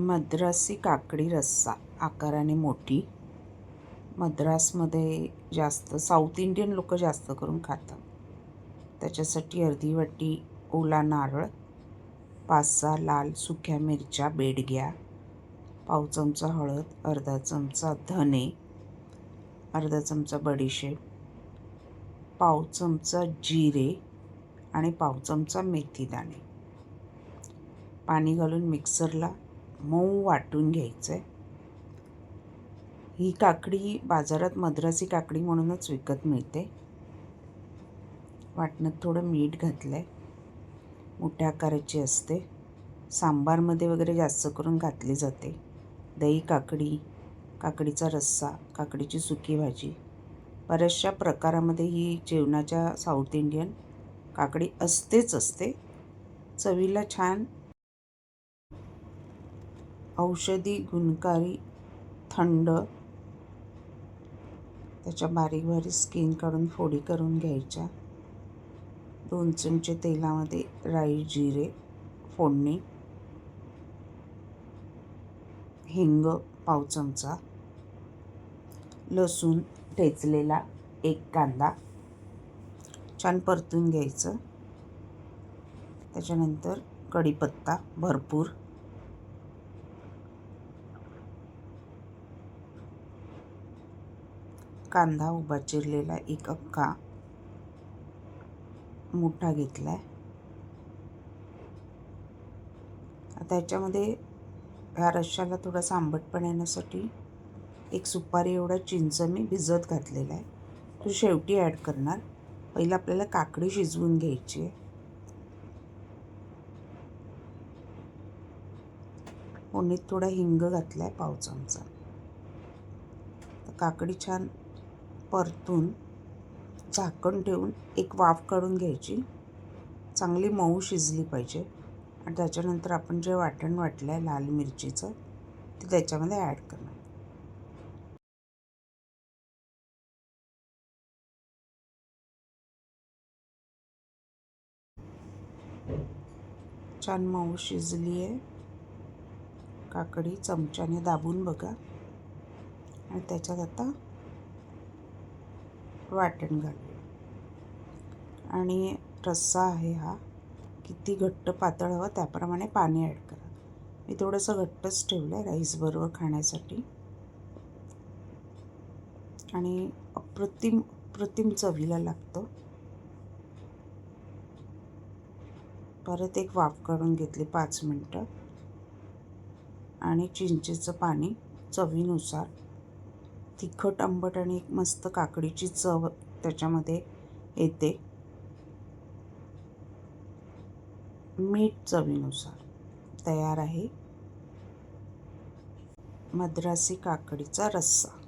मद्रासी काकडी रस्सा आकाराने मोठी. मद्रासमध्ये जास्त साऊथ इंडियन लोक जास्त करून खातात. त्याच्यासाठी अर्धी वाटी ओला नारळ पाच सहा लाल सुक्या मिरच्या बेडग्या पाव चमचा हळद अर्धा चमचा धने अर्धा चमचा बडीशेप पाव चमचा जिरे आणि पाव चमचा मेथी दाणे पाणी घालून मिक्सरला मऊ वाटून घ्यायचं आहे ही काकडी बाजारात मद्रासी काकडी म्हणूनच विकत मिळते. वाटण्यात थोडं मीठ घातलं आहे मोठ्या आकाराची असते. सांबारमध्ये वगैरे जास्त करून घातली जाते. दही काकडी काकडीचा रस्सा काकडीची सुकी भाजी. बऱ्याचशा प्रकारामध्ये ही जेवणाच्या साऊथ इंडियन काकडी असतेच असते. चवीला छान औषधी गुणकारी थंड त्याच्या बारीक बारीक स्किन काढून फोडी करून घ्यायच्या. दोन चमचे तेलामध्ये राई जिरे फोडणी हिंग पाव चमचा लसूण ठेचलेला एक कांदा छान परतून घ्यायचं. त्याच्यानंतर कढीपत्ता भरपूर कांदा उभा चिरलेला एक अक्का मोठा घेतला आहे आता ह्या रश्श्याला थोडासा आंबटपण येण्यासाठी एक सुपारी एवढा चिंच मी भिजत घातलेला आहे. तो शेवटी ॲड करणार. पहिलं आपल्याला काकडी शिजवून घ्यायची आहे. फोडणीत थोडा हिंग घातला आहे पाव चमचा. काकडी छान परतून झाकण ठेवून एक वाफ काढून घ्यायची. चांगली मऊ शिजली पाहिजे. आणि त्याच्यानंतर आपण जे वाटण वाटलं आहे लाल मिरचीचं ते त्याच्यामध्ये ॲड करणार. छान मऊ शिजली आहे. काकडी चमच्याने दाबून बघा. आणि त्याच्यात आता वाटण घालूया आणि रस्सा आहे हा. किती घट्ट पातळ हवं त्याप्रमाणे पाणी ॲड करा. मी थोडंसं घट्टच ठेवलं आहे राईसबरोबर खाण्यासाठी. आणि अप्रतिम अप्रतिम चवीला लागतं. परत एक वाफ काढून घेतली पाच मिनटं. आणि चिंचेचं पाणी चवीनुसार तिखट आंबट आणि एक मस्त काकडीची चव त्याच्यामध्ये येते. मीठ चवीनुसार तयार आहे. मद्रासी काकडीचा रस्सा.